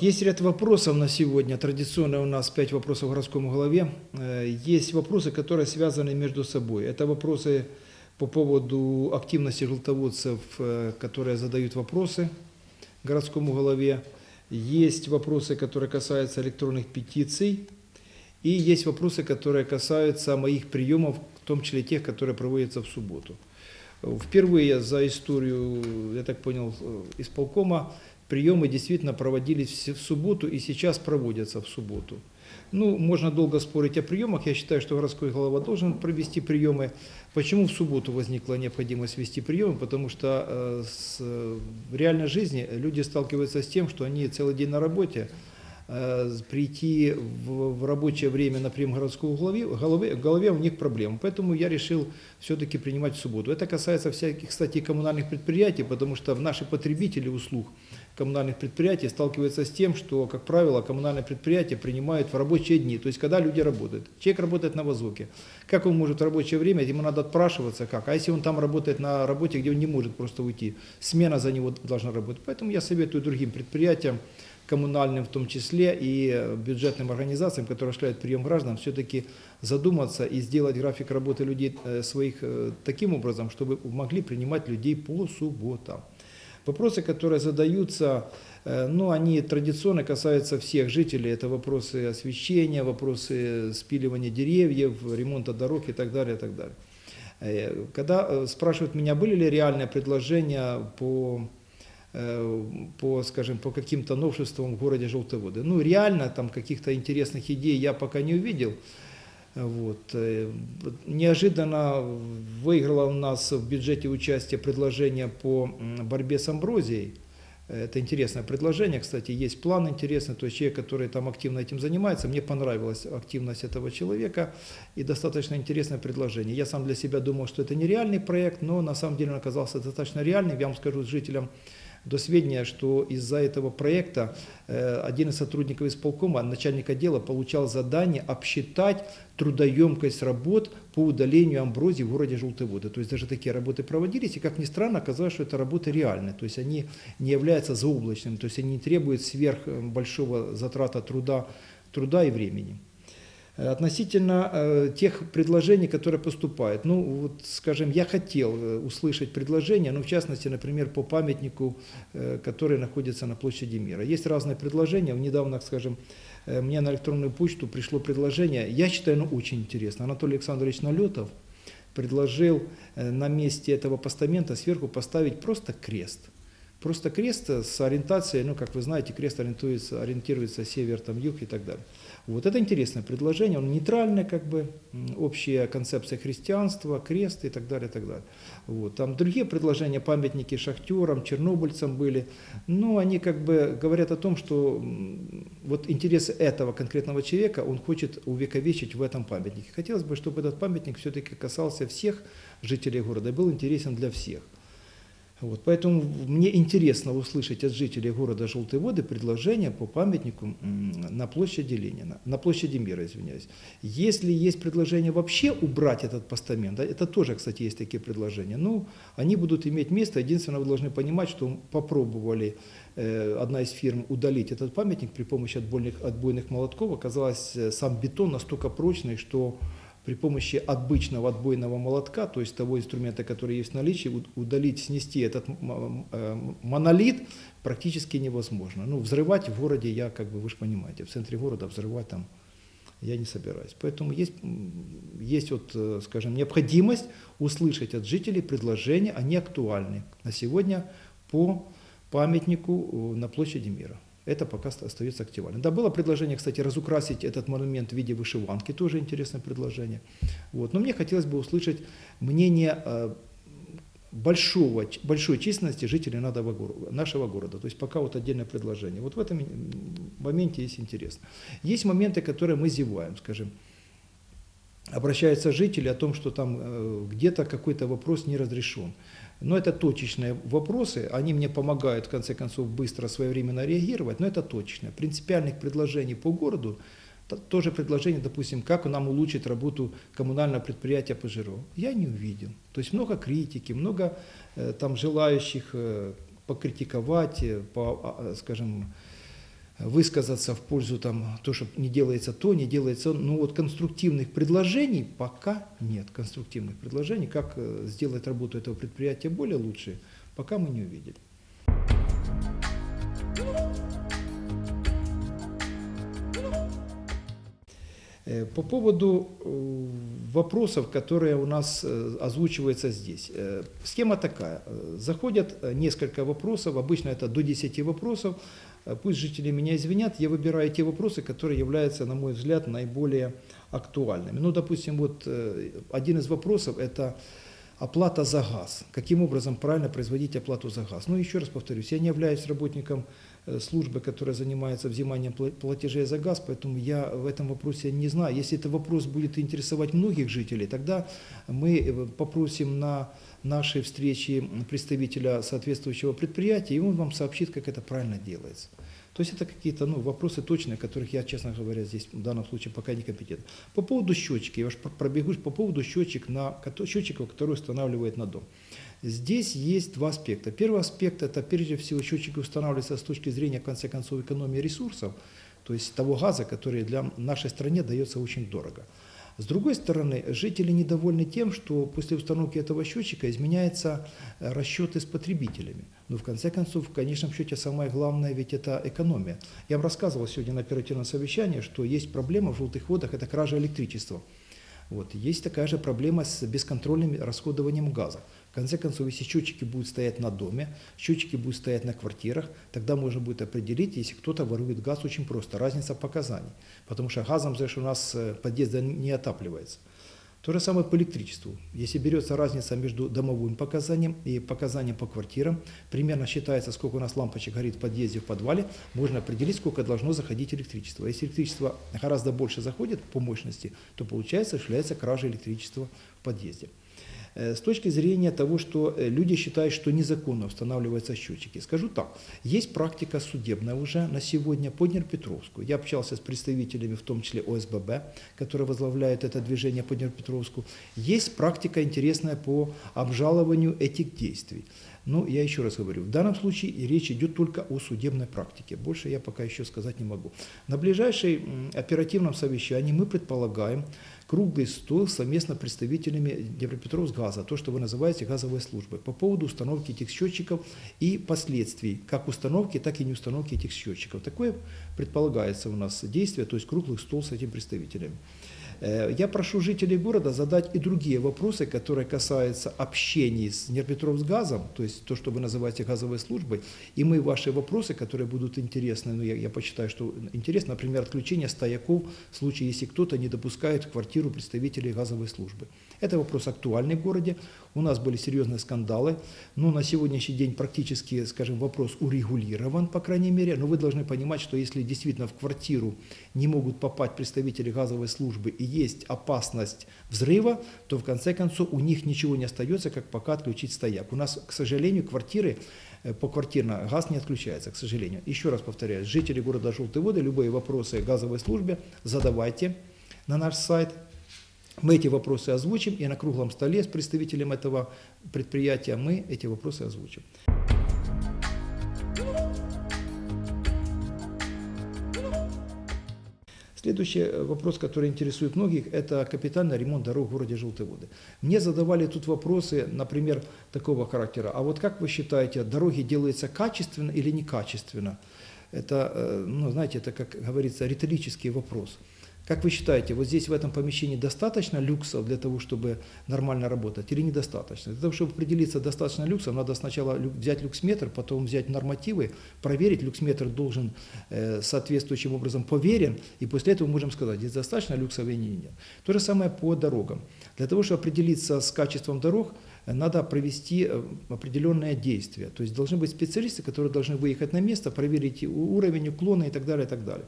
Есть ряд вопросов на сегодня. Традиционно у нас пять вопросов в городском голове. Э, Есть вопросы, которые связаны между собой. Это вопросы по поводу активности желтоводцев, э, которые задают вопросы городскому голове. Есть вопросы, которые касаются электронных петиций. И есть вопросы, которые касаются моих приемов, в том числе тех, которые проводятся в субботу. Впервые за историю, я так понял, э, исполкома, приемы действительно проводились в субботу и сейчас проводятся в субботу. Ну, можно долго спорить о приемах. Я считаю, что городской голова должен провести приемы. Почему в субботу возникла необходимость вести приемы? Потому что э, с, э, в реальной жизни люди сталкиваются с тем, что они целый день на работе, прийти в, в рабочее время на прием городского головы, головы, голове у них проблем. Поэтому я решил все-таки принимать в субботу. Это касается всяких, кстати, коммунальных предприятий, потому что наши потребители услуг коммунальных предприятий сталкиваются с тем, что, как правило, коммунальные предприятия принимают в рабочие дни, то есть когда люди работают. Человек работает на воздухе. Как он может в рабочее время, ему надо отпрашиваться, как? А если он там работает на работе, где он не может просто уйти, смена за него должна работать. Поэтому я советую другим предприятиям, коммунальным в том числе и бюджетным организациям, которые осуществляют прием граждан, все-таки задуматься и сделать график работы людей э, своих э, таким образом, чтобы могли принимать людей по субботам. Вопросы, которые задаются, э, ну, они традиционно касаются всех жителей. Это вопросы освещения, вопросы спиливания деревьев, ремонта дорог и так далее, и так далее. Э, Когда э, спрашивают меня, были ли реальные предложения по, э, по, скажем, по каким-то новшествам в городе Желтоводы. Ну, реально там каких-то интересных идей я пока не увидел. Вот. э, Неожиданно выиграло у нас в бюджете участие предложение по борьбе с амброзией. Это интересное предложение, кстати, есть план интересный, то есть человек, который там активно этим занимается, мне понравилась активность этого человека и достаточно интересное предложение. Я сам для себя думал, что это нереальный проект, но на самом деле он оказался достаточно реальным. Я вам скажу жителям до сведения, что из-за этого проекта э, один из сотрудников исполкома, начальник отдела, получал задание обсчитать трудоемкость работ по удалению амброзии в городе Желтые То есть даже такие работы проводились, и как ни странно, оказалось, что это работы реальные. То есть они не являются заоблачными, то есть они не требуют сверх э, большого затрата труда, труда и времени. Э, Относительно э, тех предложений, которые поступают, ну вот, скажем, я хотел э, услышать предложения, ну в частности, например, по памятнику, э, который находится на площади Мира. Есть разные предложения. Недавно, скажем, э, мне на электронную почту пришло предложение, я считаю, оно очень интересно. Анатолий Александрович Налетов предложил на месте этого постамента сверху поставить просто крест. Просто крест с ориентацией, ну, как вы знаете, крест ориентируется, ориентируется север, там, юг и так далее. Вот это интересное предложение, он нейтральный, как бы, общая концепция христианства, крест и так далее, и так далее. Вот. Там другие предложения, памятники шахтерам, чернобыльцам были, но они как бы говорят о том, что вот интересы этого конкретного человека он хочет увековечить в этом памятнике. Хотелось бы, чтобы этот памятник все-таки касался всех жителей города и был интересен для всех. Вот, поэтому мне интересно услышать от жителей города Желтые Воды предложение по памятнику на площади Ленина, на площади Мира, извиняюсь. Если есть предложение вообще убрать этот постамент, это тоже, кстати, есть такие предложения, ну, они будут иметь место. Единственное, вы должны понимать, что попробовали э, одна из фирм удалить этот памятник при помощи отбойных, отбойных молотков. Оказалось, э, сам бетон настолько прочный, что при помощи обычного отбойного молотка, то есть того инструмента, который есть в наличии, уд- удалить, снести этот э, монолит практически невозможно. Ну, взрывать в городе я, как бы, вы же понимаете, в центре города взрывать там я не собираюсь. Поэтому есть, есть вот, э, скажем, необходимость услышать от жителей предложения, они актуальны на сегодня по памятнику э, на площади Мира. Это пока оста- остается актуальным. Да, было предложение, кстати, разукрасить этот монумент в виде вышиванки, тоже интересное предложение. Вот. Но мне хотелось бы услышать мнение э, большого, большой численности жителей нашего города. То есть пока вот отдельное предложение. Вот в этом моменте есть интересно. Есть моменты, которые мы зеваем, скажем. Обращаются жители о том, что там э, где-то какой-то вопрос не разрешен. Но это точечные вопросы, они мне помогают, в конце концов, быстро, своевременно реагировать, но это точечные. Принципиальных предложений по городу, то- тоже предложение, допустим, как нам улучшить работу коммунального предприятия ПЖРО, я не увидел. То есть много критики, много э, там желающих э, покритиковать, э, по, а, а, скажем, высказаться в пользу там, то, что не делается то, не делается, ну вот конструктивных предложений пока нет. Конструктивных предложений, как э, сделать работу этого предприятия более лучше, пока мы не увидели. Э, По поводу э, вопросов, которые у нас озвучиваются здесь. Схема такая. Заходят несколько вопросов, обычно это до 10 вопросов. Э, Пусть жители меня извинят, я выбираю те вопросы, которые являются, на мой взгляд, наиболее актуальными. Ну, допустим, вот э, один из вопросов – это оплата за газ. Каким образом правильно производить оплату за газ? Ну, еще раз повторюсь, я не являюсь работником э, службы, которая занимается взиманием пла- платежей за газ, поэтому я в этом вопросе не знаю. Если этот вопрос будет интересовать многих жителей, тогда мы э, попросим на нашей встрече представителя соответствующего предприятия, и он вам сообщит, как это правильно делается. То есть это какие-то ну, вопросы точные, которых я, честно говоря, здесь в данном случае пока не компетентен. По поводу счетчика, я уж пр- пробегусь по поводу счетчик на, кото- счетчиков, которые устанавливает на дом. Здесь есть два аспекта. Первый аспект – это прежде всего счетчики устанавливаются с точки зрения, в конце концов, экономии ресурсов, то есть того газа, который для нашей стране дается очень дорого. С другой стороны, жители недовольны тем, что после установки этого счетчика изменяются э, расчеты с потребителями. Но в конце концов, в конечном счете, самое главное ведь это экономия. Я вам рассказывал сегодня на оперативном совещании, что есть проблема в желтых водах, это кража электричества. Вот. Есть такая же проблема с бесконтрольным расходованием газа. В конце концов, если счетчики будут стоять на доме, счетчики будут стоять на квартирах, тогда можно будет определить, если кто-то ворует газ, очень просто, разница показаний. Потому что газом, знаешь, у нас э, подъезд не отапливается. То же самое по электричеству. Если берется разница между домовым показанием и показанием по квартирам, примерно считается, сколько у нас лампочек горит в подъезде, в подвале, можно определить, сколько должно заходить электричество. Если электричество гораздо больше заходит по мощности, то получается, осуществляется кража электричества в подъезде. Э, С точки зрения того, что э, люди считают, что незаконно устанавливаются счетчики, скажу так, есть практика судебная уже на сегодня по Днепропетровску. Я общался с представителями, в том числе ОСББ, которые возглавляют это движение по Днепропетровску. Есть практика интересная по обжалованию этих действий. Но я еще раз говорю, в данном случае речь идет только о судебной практике. Больше я пока еще сказать не могу. На ближайшей м, оперативном совещании мы предполагаем круглый стол совместно с представителями Днепропетровсгаза, то, что вы называете газовой службой, по поводу установки этих счетчиков и последствий, как установки, так и не установки этих счетчиков. Такое предполагается у нас действие, то есть круглый стол с этими представителями. Э, Я прошу жителей города задать и другие вопросы, которые касаются общения с Днепропетровсгазом, то есть то, что вы называете газовой службой, и мы ваши вопросы, которые будут интересны, ну я, я посчитаю, что интересно, например, отключение стояков в случае, если кто-то не допускает в квартиру представителей газовой службы. Это вопрос актуальный в городе. У нас были серьезные скандалы, но на сегодняшний день практически, скажем, вопрос урегулирован, по крайней мере. Но вы должны понимать, что если действительно в квартиру не могут попасть представители газовой службы и есть опасность взрыва, то в конце концов у них ничего не остается, как пока отключить стояк. У нас, к сожалению, квартиры э, поквартирно газ не отключается, к сожалению. Еще раз повторяю, жители города Желтые воды, любые вопросы газовой службе задавайте на наш сайт. Мы эти вопросы озвучим, и на круглом столе с представителем этого предприятия мы эти вопросы озвучим. Следующий э, вопрос, который интересует многих, это капитальный ремонт дорог в городе Желтые воды. Мне задавали тут вопросы, например, такого характера. А вот как вы считаете, дороги делаются качественно или некачественно? Это, э, ну, знаете, это, как говорится, риторический вопрос. Как вы считаете, вот здесь в этом помещении достаточно люксов для того, чтобы нормально работать или недостаточно? Для того, чтобы определиться достаточно люксов, надо сначала взять люксметр, потом взять нормативы, проверить, люксметр должен э, соответствующим образом поверен, и после этого можем сказать, здесь достаточно люксов или нет. То же самое по дорогам. Для того, чтобы определиться с качеством дорог, надо провести э, определенные действия. То есть должны быть специалисты, которые должны выехать на место, проверить уровень уклона и так далее, и так далее.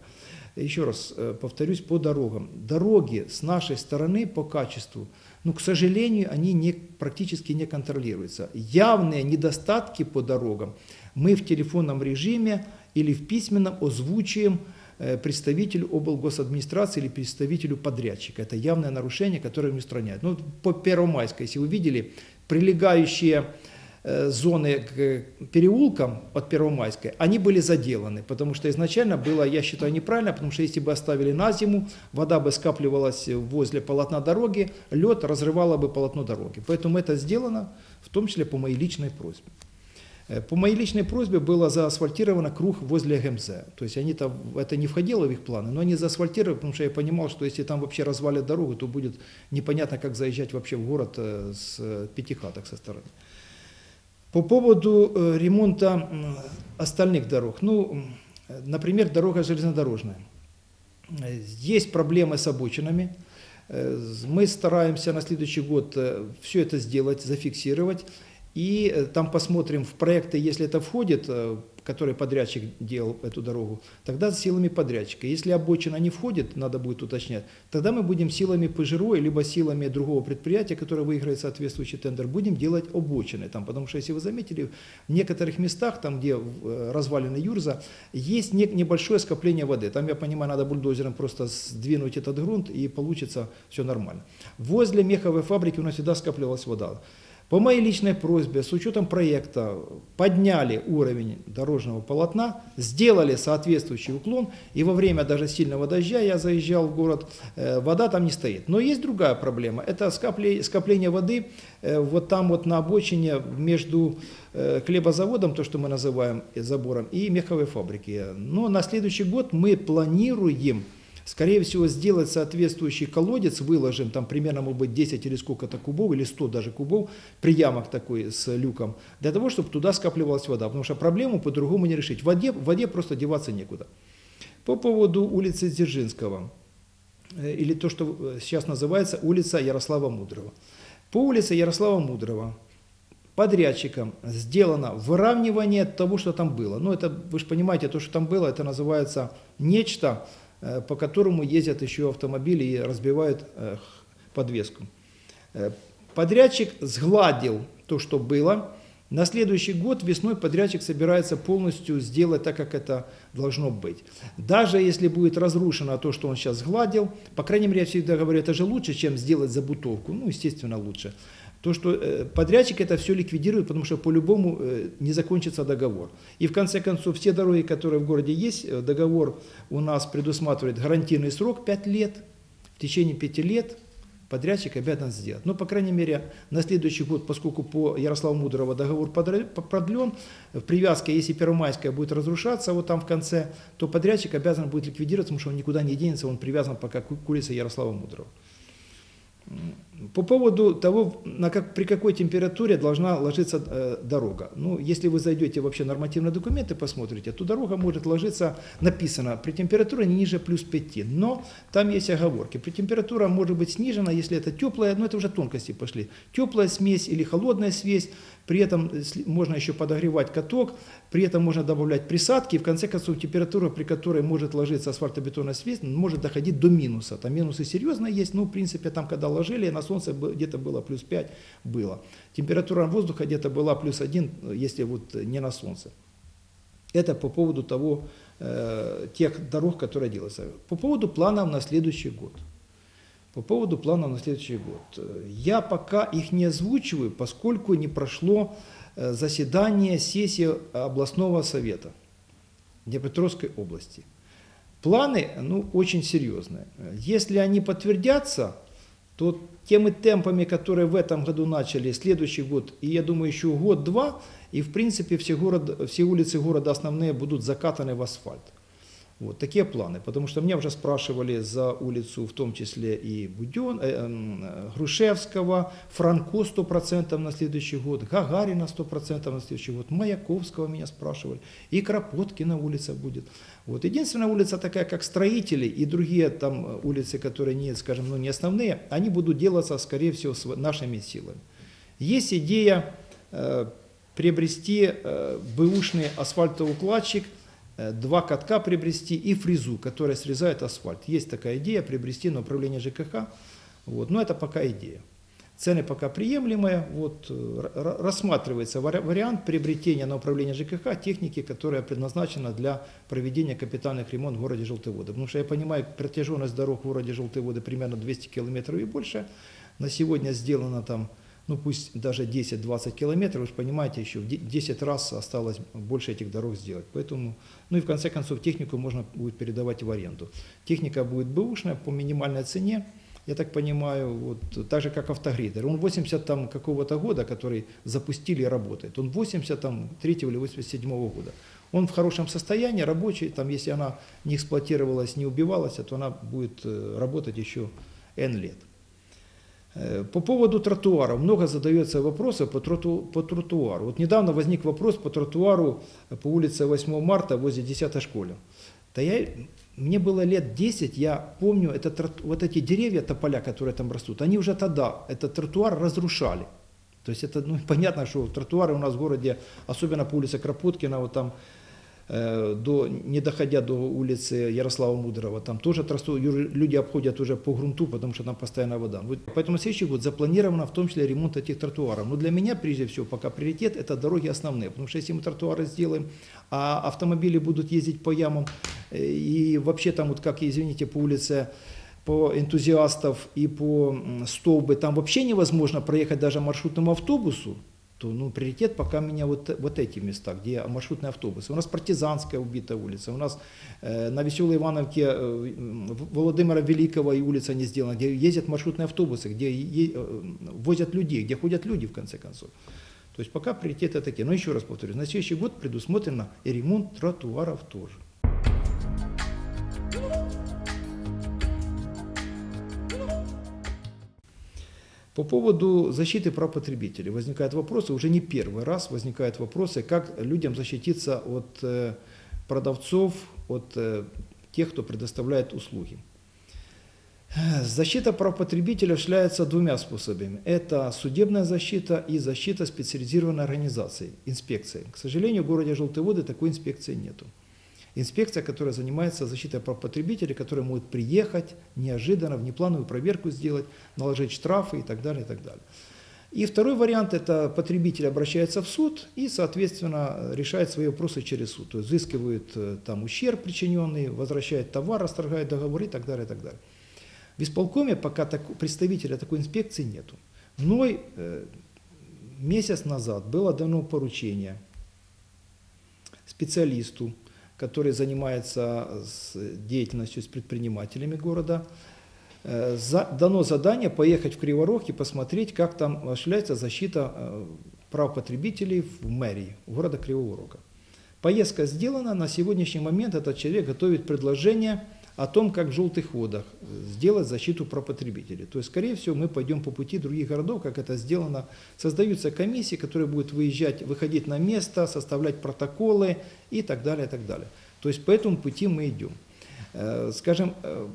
Еще раз э, повторюсь по дорогам. Дороги с нашей стороны по качеству, ну, к сожалению, они не, практически не контролируются. Явные недостатки по дорогам мы в телефонном режиме или в письменном озвучиваем э, представителю облгосадминистрации или представителю подрядчика. Это явное нарушение, которое не устраняют. Ну, по Первомайской, если вы видели, прилегающие зоны к переулкам от Первомайской, они были заделаны, потому что изначально было, я считаю, неправильно, потому что если бы оставили на зиму, вода бы скапливалась возле полотна дороги, лед разрывало бы полотно дороги. Поэтому это сделано, в том числе по моей личной просьбе. Э, По моей личной просьбе было заасфальтировано круг возле ГМЗ. То есть они там, это не входило в их планы, но они заасфальтировали, потому что я понимал, что если там вообще развалят дорогу, то будет непонятно, как заезжать вообще в город э, с э, пятихаток со стороны. По поводу э, ремонта остальных дорог. Ну, например, дорога железнодорожная. Э, Есть проблемы с обочинами. Э, Мы стараемся на следующий год все это сделать, зафиксировать. И э, там посмотрим в проекты, если это входит, э, который подрядчик делал эту дорогу, тогда силами подрядчика. Если обочина не входит, надо будет уточнять, тогда мы будем силами ПЖРО, либо силами другого предприятия, которое выиграет соответствующий тендер, будем делать обочины. Там, потому что, если вы заметили, в некоторых местах, там, где э, развалины Юрза, есть не- небольшое скопление воды. Там, я понимаю, надо бульдозером просто сдвинуть этот грунт, и получится все нормально. Возле меховой фабрики у нас всегда скапливалась вода. По моей личной просьбе, с учетом проекта, подняли уровень дорожного полотна, сделали соответствующий уклон, и во время даже сильного дождя я заезжал в город, э, вода там не стоит. Но есть другая проблема, это скопле- скопление воды э, вот там вот на обочине между э, хлебозаводом, то, что мы называем забором, и меховой фабрики. Но на следующий год мы планируем Скорее всего, сделать соответствующий колодец, выложим, там примерно, может быть, 10 или сколько-то кубов, или 100 даже кубов, приямок такой с люком, для того, чтобы туда скапливалась вода. Потому что проблему по-другому не решить. В воде, в воде просто деваться некуда. По поводу улицы Дзержинского, э, или то, что э, сейчас называется улица Ярослава Мудрого. По улице Ярослава Мудрого подрядчиком сделано выравнивание того, что там было. Ну, это, вы же понимаете, то, что там было, это называется нечто, по которому ездят еще автомобили и разбивают э, подвеску. Э, Подрядчик сгладил то, что было. На следующий год весной подрядчик собирается полностью сделать так, как это должно быть. Даже если будет разрушено то, что он сейчас сгладил, по крайней мере, я всегда говорю, это же лучше, чем сделать забутовку. Ну, естественно, лучше. То, что э, подрядчик это все ликвидирует, потому что по-любому э, не закончится договор. И в конце концов, все дороги, которые в городе есть, э, договор у нас предусматривает гарантийный срок 5 лет. В течение 5 лет подрядчик обязан сделать. Ну, по крайней мере, на следующий год, поскольку по Ярославу Мудрого договор продлен, в привязке, если Первомайская будет разрушаться вот там в конце, то подрядчик обязан будет ликвидироваться, потому что он никуда не денется, он привязан пока к улице Ярослава Мудрого. По поводу того, на как, при какой температуре должна ложиться э, дорога. Ну, если вы зайдете вообще нормативные документы, посмотрите, то дорога может ложиться, написано, при температуре ниже плюс 5. Но там есть оговорки. При температура может быть снижена, если это теплая, но это уже тонкости пошли. Теплая смесь или холодная смесь, при этом можно еще подогревать каток, при этом можно добавлять присадки, и в конце концов температура, при которой может ложиться асфальтобетонная смесь, может доходить до минуса. Там минусы серьезно есть, но в принципе там, когда ложили, на солнце где-то было плюс 5, было. Температура воздуха где-то была плюс 1, если вот не на солнце. Это по поводу того, э, тех дорог, которые делаются. По поводу планов на следующий год. По поводу планов на следующий год. Э, Я пока их не озвучиваю, поскольку не прошло э, заседание сессии областного совета Днепропетровской области. Планы ну, очень серьезные. Если они подтвердятся, то теми темпами, которые в этом году начали, следующий год, и я думаю, еще год-два, и в принципе все, город, все улицы города основные будут закатаны в асфальт. Вот такие планы. Потому что меня уже спрашивали за улицу, в том числе и Буден, э, м, э, Грушевского, Франко 100% на следующий год, Гагарина 100% на следующий год, Маяковского меня спрашивали, и Кропоткина улица будет. Вот. Единственная улица такая, как Строители и другие там э, улицы, которые не, скажем, ну, не основные, они будут делаться, скорее всего, с нашими силами. Есть идея э, приобрести э, бэушный асфальтоукладчик, два катка приобрести и фрезу, которая срезает асфальт. Есть такая идея приобрести на управление ЖКХ, вот, но это пока идея. Цены пока приемлемые, вот, э, рассматривается вари- вариант приобретения на управление ЖКХ техники, которая предназначена для проведения капитальных ремонтов в городе Желтые Воды. Потому что я понимаю, протяженность дорог в городе Желтые Воды примерно 200 километров и больше. На сегодня сделано там ну пусть даже 10-20 километров, вы же понимаете, еще в де- 10 раз осталось больше этих дорог сделать. Поэтому, ну и в конце концов технику можно будет передавать в аренду. Техника будет бэушная по минимальной цене, я так понимаю, вот, так же как автогрейдер. Он 80 там какого-то года, который запустили и работает. Он 80 там 3 или 87 года. Он в хорошем состоянии, рабочий, там, если она не эксплуатировалась, не убивалась, то она будет э, работать еще N лет. Э, По поводу тротуаров. Много задается вопросов по, троту- по тротуару. Вот недавно возник вопрос по тротуару по улице 8 марта возле 10 школы. Да я, мне было лет 10, я помню, это, вот эти деревья, тополя, которые там растут, они уже тогда этот тротуар разрушали. То есть это ну, понятно, что тротуары у нас в городе, особенно по улице Кропоткина, вот там э, до, не доходя до улицы Ярослава Мудрого, там тоже тросту- люди обходят уже по грунту, потому что там постоянно вода. Вот Поэтому следующий год запланировано в том числе ремонт этих тротуаров. Но для меня, прежде всего, пока приоритет, это дороги основные. Потому что если мы тротуары сделаем, а автомобили будут ездить по ямам, э, и вообще там вот как, извините, по улице по энтузиастов и по столбы, там вообще невозможно проехать даже маршрутному автобусу, то ну, приоритет пока у меня вот, вот эти места, где маршрутные автобусы. У нас партизанская убитая улица, у нас э, на Веселой Ивановке э, м, В- Володимира Великого и улица не сделана, где ездят маршрутные автобусы, где е- э, возят людей, где ходят люди в конце концов. То есть пока приоритеты такие. Но еще раз повторюсь, на следующий год предусмотрено и ремонт тротуаров тоже. По поводу защиты прав потребителей возникают вопросы, уже не первый раз возникают вопросы, как людям защититься от э, продавцов, от э, тех, кто предоставляет услуги. Защита прав потребителя осуществляется двумя способами. Это судебная защита и защита специализированной организации, инспекции. К сожалению, в городе Желтые воды такой инспекции нету. Инспекция, которая занимается защитой прав потребителей, которая может приехать неожиданно, внеплановую проверку сделать, наложить штрафы и так далее, и так далее. И второй вариант – это потребитель обращается в суд и, соответственно, решает свои вопросы через суд. То есть взыскивает э, там ущерб причиненный, возвращает товар, расторгает договор и так далее, и так далее. В исполкоме пока так- представителя такой инспекции нету. Мной э, месяц назад было дано поручение специалисту, который занимается с деятельностью с предпринимателями города, э, дано задание поехать в Криворог и посмотреть, как там осуществляется защита э, прав потребителей в мэрии города Кривого Рога. Поездка сделана, на сегодняшний момент этот человек готовит предложение о том, как в желтых водах сделать защиту прав потребителей. То есть, скорее всего, мы пойдем по пути других городов, как это сделано. Создаются комиссии, которые будут выезжать, выходить на место, составлять протоколы и так далее, и так далее. То есть, по этому пути мы идем. Э, Скажем, э,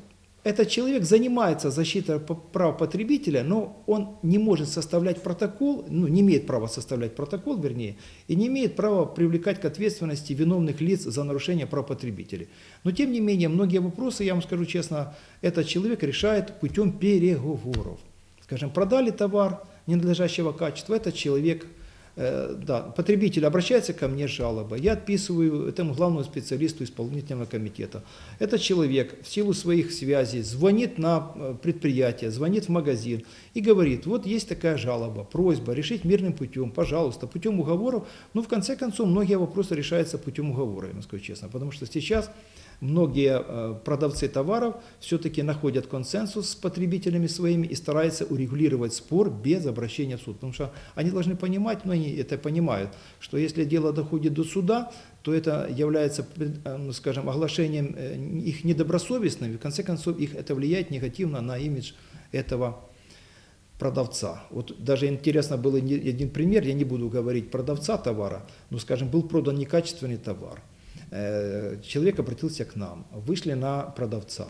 этот человек занимается защитой прав потребителя, но он не может составлять протокол, ну, не имеет права составлять протокол, вернее, и не имеет права привлекать к ответственности виновных лиц за нарушение прав потребителей. Но, тем не менее, многие вопросы, я вам скажу честно, этот человек решает путем переговоров. Скажем, продали товар ненадлежащего качества, этот человек Да, потребитель обращается ко мне с жалобой, я отписываю этому главному специалисту исполнительного комитета. Этот человек в силу своих связей звонит на э, предприятие, звонит в магазин и говорит, вот есть такая жалоба, просьба решить мирным путем, пожалуйста, путем уговоров. Ну, в конце концов, многие вопросы решаются путем уговора, я вам скажу честно, потому что сейчас многие э, продавцы товаров все-таки находят консенсус с потребителями своими и стараются урегулировать спор без обращения в суд. Потому что они должны понимать, ну они это понимают, что если дело доходит до суда, то это является, э, ну, скажем, оглашением э, их недобросовестным, и в конце концов их это влияет негативно на имидж этого продавца. Вот даже интересно был один пример, я не буду говорить продавца товара, но, скажем, был продан некачественный товар. Э, Человек обратился к нам, вышли на продавца.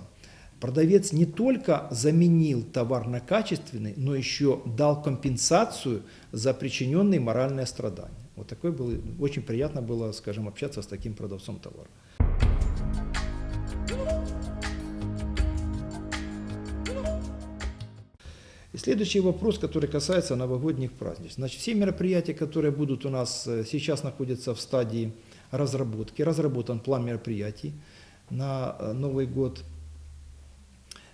Продавец не только заменил товар на качественный, но еще дал компенсацию за причиненные моральные страдания. Вот такой был, очень приятно было, скажем, общаться с таким продавцом товара. И следующий вопрос, который касается новогодних праздников. Значит, все мероприятия, которые будут у нас э, сейчас находятся в стадии разработки. Разработан план мероприятий на э, Новый год.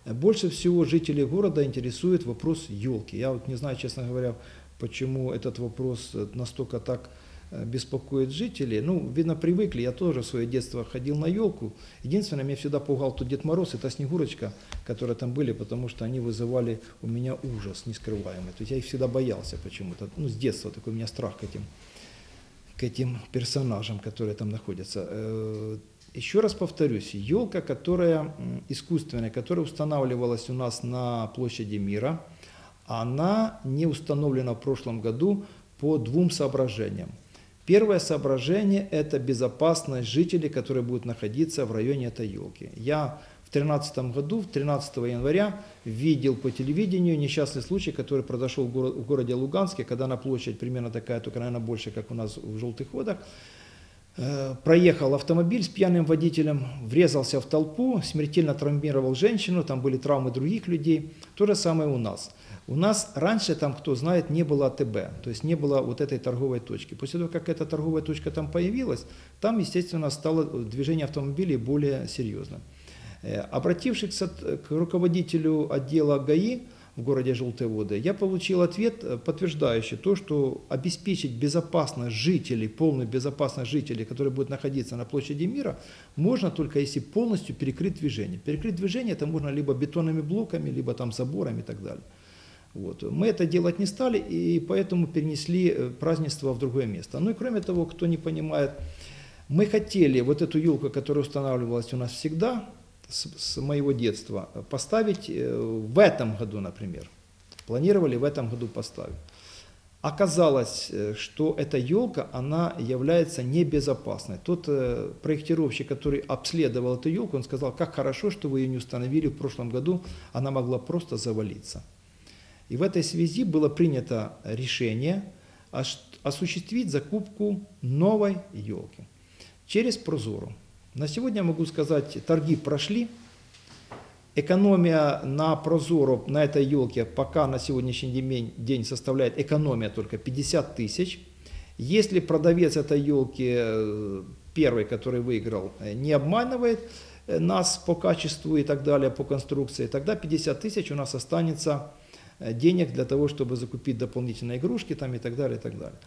Больше всего жителей города интересует вопрос елки. Я вот не знаю, честно говоря, почему этот вопрос э, настолько так э, беспокоит жителей. Ну, видно, привыкли. Я тоже в свое детство ходил на елку. Единственное, меня всегда пугал тот Дед Мороз, это Снегурочка, которые там были, потому что они вызывали у меня ужас нескрываемый. То есть я их всегда боялся почему-то. Ну, с детства такой у меня страх к этим, к этим персонажам, которые там находятся. Э, Еще раз повторюсь, елка, которая искусственная, которая устанавливалась у нас на площади мира, она не установлена в прошлом году по двум соображениям. Первое соображение – это безопасность жителей, которые будут находиться в районе этой елки. Я 2013 году, 13 января, видел по телевидению несчастный случай, который произошел в горо- в городе Луганске, когда на площадь примерно такая, только, наверное, больше, как у нас в «Желтых водах», Э, проехал автомобиль с пьяным водителем, врезался в толпу, смертельно травмировал женщину, там были травмы других людей. То же самое у нас. У нас раньше там, кто знает, не было АТБ, то есть не было вот этой торговой точки. После того, как эта торговая точка там появилась, там, естественно, стало движение автомобилей более серьезным. Э, Обратившись к руководителю отдела ГАИ в городе Желтые воды, я получил ответ, э, подтверждающий то, что обеспечить безопасность жителей, полную безопасность жителей, которые будут находиться на площади мира, можно только если полностью перекрыть движение. Перекрыть движение это можно либо бетонными блоками, либо там заборами и так далее. Вот. Мы это делать не стали и поэтому перенесли э, празднество в другое место. Ну и кроме того, кто не понимает, мы хотели вот эту елку, которая устанавливалась у нас всегда, с, с моего детства, э, поставить э, в этом году, например. Планировали в этом году поставить. Оказалось, э, что эта елка, она является небезопасной. Тот проектировщик, который обследовал эту елку, он сказал, как хорошо, что вы ее не установили в прошлом году, она могла просто завалиться. И в этой связи было принято решение ос- осуществить закупку новой елки через Прозору. На сегодня могу сказать, торги прошли. Экономия на Прозоро, на этой елке, пока на сегодняшний день, день составляет экономия только 50 тысяч. Если продавец этой елки, э, первый, который выиграл, э, не обманывает э, нас по качеству и так далее, по конструкции, тогда 50 тысяч у нас останется денег для того, чтобы закупить дополнительные игрушки там и так далее, и так далее.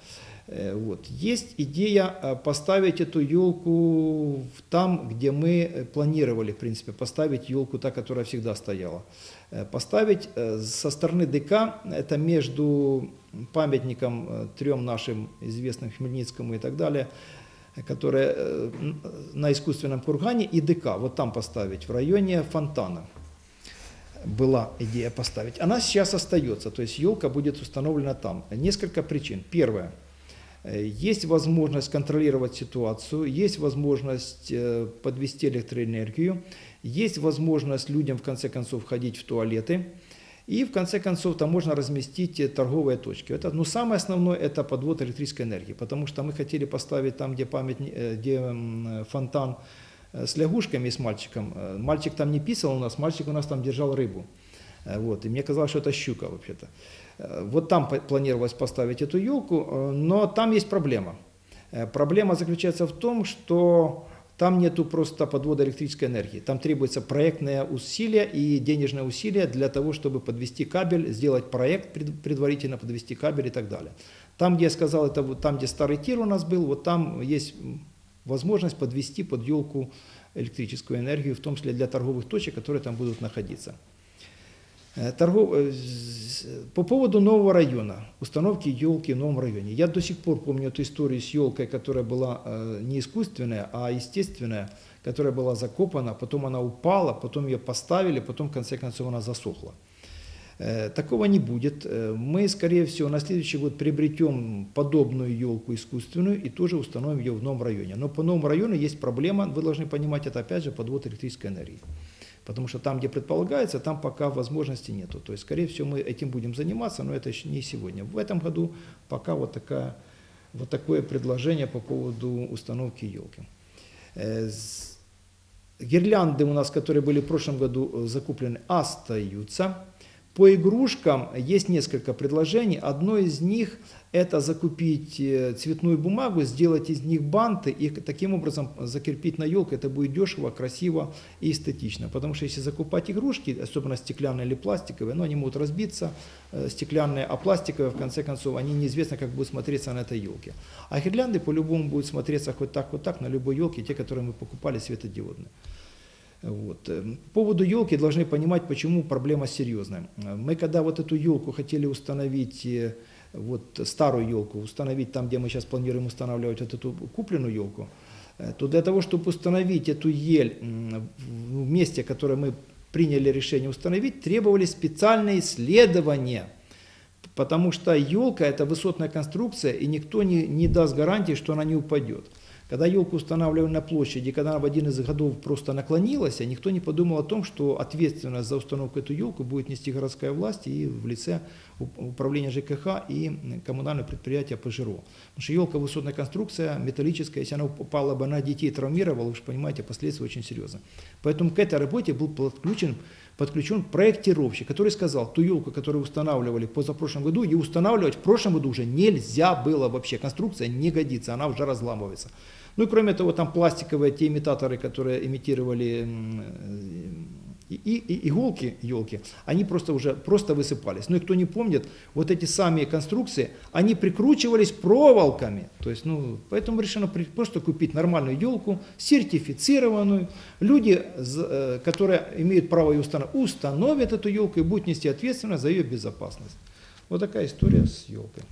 Э, Вот. Есть идея э, поставить эту елку там, где мы э, планировали, в принципе, поставить елку, та, которая всегда стояла. Э, Поставить э, со стороны ДК, это между памятником э, трем нашим известным Хмельницкому и так далее, э, которые э, на искусственном кургане и ДК, вот там поставить, в районе фонтана была идея поставить. Она сейчас остается, то есть елка будет установлена там. Несколько причин. Первое. Э, Есть возможность контролировать ситуацию, есть возможность э, подвести электроэнергию, есть возможность людям в конце концов ходить в туалеты. И в конце концов там можно разместить э, торговые точки. Это, ну, самое основное это подвод электрической энергии, потому что мы хотели поставить там, где, э, где фонтан с лягушками и с мальчиком. Э, Мальчик там не писал у нас, мальчик у нас там держал рыбу. Э, Вот, и мне казалось, что это щука вообще-то. Э, Вот там планировалось поставить эту елку, э, но там есть проблема. Э, Проблема заключается в том, что там нету просто подвода электрической энергии. Там требуется проектное усилие и денежное усилие для того, чтобы подвести кабель, сделать проект пред- предварительно, подвести кабель и так далее. Там, где я сказал, это вот там, где старый тир у нас был, вот там есть возможность подвести под елку электрическую энергию, в том числе для торговых точек, которые там будут находиться. Э, торгов- э, с- По поводу нового района, установки елки в новом районе. Я до сих пор помню эту историю с елкой, которая была э, не искусственная, а естественная, которая была закопана, потом она упала, потом ее поставили, потом в конце концов она засохла. Э, Такого не будет. Э, Мы, скорее всего, на следующий год приобретем подобную елку искусственную и тоже установим ее в новом районе. Но по новому району есть проблема, вы должны понимать, это опять же подвод электрической энергии. Потому что там, где предполагается, там пока возможности нету. То есть, скорее всего, мы этим будем заниматься, но это еще не сегодня. В этом году пока вот, такая, вот такое предложение по поводу установки елки. Э, Гирлянды у нас, которые были в прошлом году закуплены, остаются. По игрушкам есть несколько предложений. Одно из них это закупить э, цветную бумагу, сделать из них банты и таким образом закрепить на елку. Это будет дешево, красиво и эстетично. Потому что если закупать игрушки, особенно стеклянные или пластиковые, ну, они могут разбиться, э, стеклянные, а пластиковые, в конце концов, они неизвестно, как будут смотреться на этой елке. А гирлянды по-любому будут смотреться хоть так, вот так на любой елке, те, которые мы покупали светодиодные. Вот. Э, По поводу елки должны понимать, почему проблема серьезная. Э, Мы когда вот эту елку хотели установить, э, вот старую елку, установить там, где мы сейчас планируем устанавливать вот эту купленную елку, то для того, чтобы установить эту ель в месте, которое мы приняли решение установить, требовались специальные исследования. Потому что елка это высотная конструкция, и никто не, не даст гарантии, что она не упадет. Когда елку устанавливали на площади, когда она в один из годов просто наклонилась, никто не подумал о том, что ответственность за установку этой елки будет нести городская власть и в лице управления ЖКХ и коммунального предприятия ПЖРО. Потому что елка высотная конструкция, металлическая, если она упала бы на детей, травмировала, вы же понимаете, последствия очень серьезные. Поэтому к этой работе был подключен, подключен проектировщик, который сказал, ту елку, которую устанавливали позапрошлом году, ее устанавливать в прошлом году уже нельзя было вообще. Конструкция не годится, она уже разламывается. Ну и кроме того, там пластиковые те имитаторы, которые имитировали э, и, и- иголки, елки, они просто уже просто высыпались. Ну и кто не помнит, вот эти самые конструкции, они прикручивались проволоками. То есть, ну, поэтому решено просто купить нормальную елку, сертифицированную. Люди, э, которые имеют право ее установить, установят эту елку и будут нести ответственность за ее безопасность. Вот такая история с елкой.